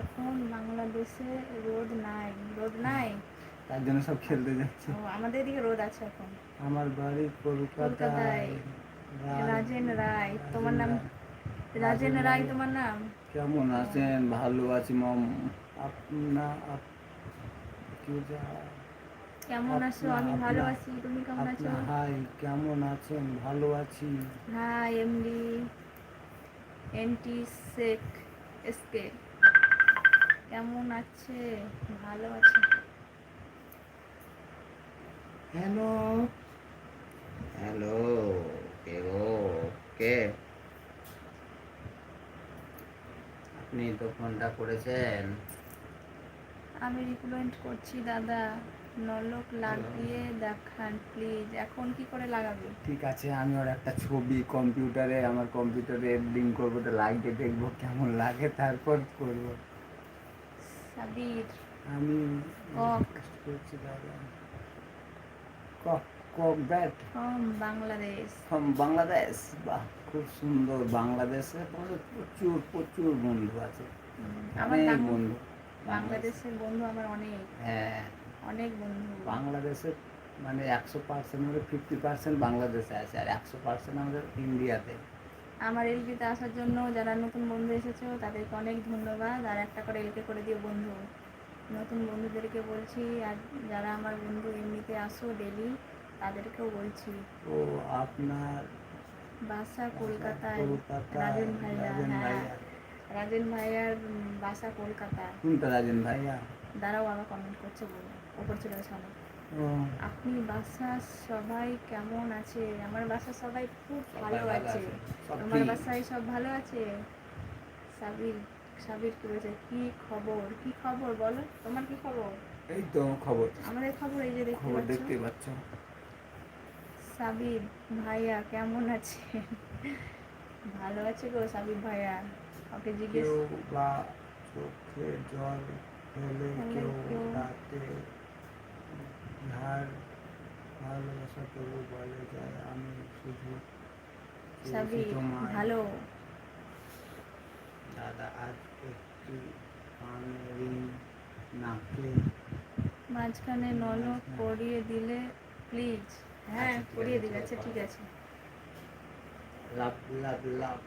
এখন বাংলাদেশে রোদ নাই রোদ নাই? তার জন্য সব খেলতে যাচ্ছে। ও আমাদের এদিকে রোদ আছে এখন। আমার বাড়ি কলকাতায়। রাজেন রায় তোমার নাম? রাজেন রায় তোমার নাম? কেমন আছেন? ভালো আছি মম। আপনা আপ কি? কেমন আছো? আমি ভালো আছি। তুমি কেমন আছো? হাই কেমন আছেন? ভালো আছি। Hi MD NT Sheikh SK. কেমন আছে? ভালো আছে। হ্যালো। হ্যালো কে গো? কে? আপনি তো ফোনটা করেছেন। আমি রিকমেন্ড করছি দাদা। নলক লাগিয়ে দেখান প্লিজ এখন কি করে লাগাবে? ঠিক আছে আমি ওর একটা ছবি কম্পিউটারে আমার কম্পিউটারে এডিটিং করব তো লাগিয়ে দেখব কেমন লাগে তারপর করব। সাবির আমি কক। করছি দাদা কক কক ব্যাট। ফ্রম বাংলাদেশ ফ্রম বাংলাদেশ বাহ খুব সুন্দর। বাংলাদেশে প্রচুর প্রচুর বন্ধু আছে। আমার অনেক বন্ধু। বাংলাদেশের বন্ধু আমার অনেক। হ্যাঁ। অনেক বন্ধু। বাংলাদেশে মানে একশো পার্সেন্ট মধ্যে ফিফটি পার্সেন্ট বাংলাদেশে আছে আর একশো পার্সেন্ট আমাদের ইন্ডিয়াতে আমার এলপিতে আসার জন্য যারা নতুন বন্ধু এসেছ তাদেরকে অনেক ধন্যবাদ। আর একটা করে এলকে করে দিও বন্ধু। নতুন বন্ধুদেরকে বলছি আর যারা আমার বন্ধু এমনিতে আসো ডেলি তাদেরকেও বলছি। তো আপনার বাসা কলকাতায় রাজেন ভাইয়া রাজেন হ্যাঁ। রাজেন ভাইয়ার বাসা কলকাতায় কোনটা রাজেন ভাইয়া? দাঁড়াও আবার কমেন্ট করছে বলে। ওপর চলে গেছে অনেক ও আপনি বাসার সবাই কেমন আছে? আমার বাসার সবাই খুব ভালো আছে। ঠিক। বাসায় সব ভালো আছে? সাবির সাবির কি বলছে? কি খবর? কি খবর বলো? তোমার কি খবর? এই তো খবর। আমাদের খবর এই যে দেখতে খবর দেখতে পাচ্ছ। সাবির ভাইয়া কেমন আছে? ভালো আছে গো সাবির ভাইয়া। ওকে জিজ্ঞেস বা চোখে জল ফেলে কেউ রাতে ধার ভালোবাসা তবু বলে যায় আমি শুধু। ভালো। দাদা আজ একটি রিং মাঝখানে নলক করিয়ে দিলে প্লিজ হ্যাঁ আচ্ছা, আছে, দিলে আচ্ছা ঠিক আছে। লাভ লাভ লাভ।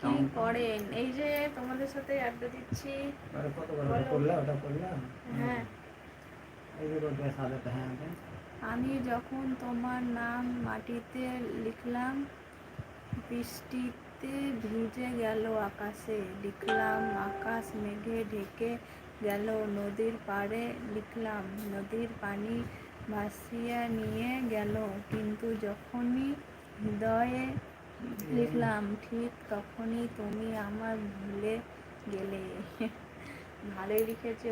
কি করেন? এই যে তোমাদের সাথে আড্ডা দিচ্ছি। ওটা কত করে করলা ওটা করলা? হ্যাঁ। এই যে ওটা সাদাটা হ্যাঁ আমি যখন তোমার নাম মাটিতে লিখলাম বৃষ্টিতে ভিজে গেল আকাশে। লিখলাম আকাশ মেঘে ঢেকে গেল নদীর পাড়ে। লিখলাম নদীর পানি ভাসিয়ে নিয়ে গেল। কিন্তু যখনই হৃদয়ে লিখলাম, ঠিক তখনই তুমি আমার ভুলে গেলে। ভালোই লিখেছ।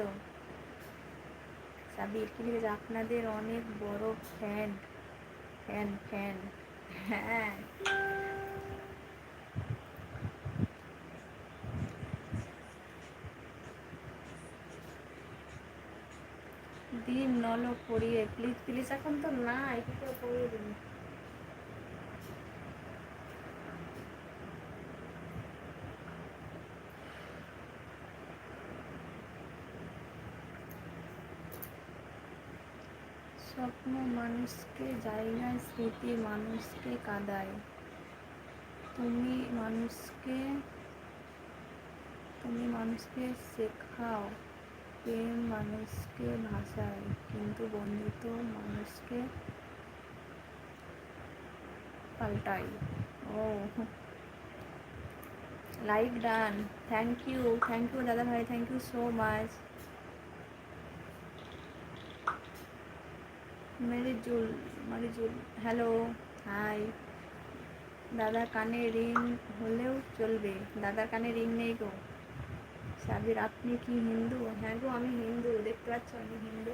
সাবির কি লিখেছে? আপনাদের অনেক বড় ফ্যান ফ্যান ফ্যান হ্যাঁ। দিন পড়িয়ে প্লিজ প্লিজ এখন তো নাই, কি করে পড়িয়ে দিন স্বপ্ন মানুষকে, জায়গায় স্মৃতি মানুষকে কাঁদায়। তুমি মানুষকে তুমি মানুষকে শেখাও। প্রেম মানুষকে ভাষায়, কিন্তু বন্ধুত্ব মানুষকে পাল্টায়। ও। Like done. Thank you thank you দাদা ভাই thank you so much Merijul Marijul hello hi দাদা কানে রিং হলেও চলবে। দাদার কানে রিং নেই গো। সাবির আপনি কি হিন্দু? হ্যাঁ গো আমি হিন্দু। দেখতে পাচ্ছ আমি হিন্দু।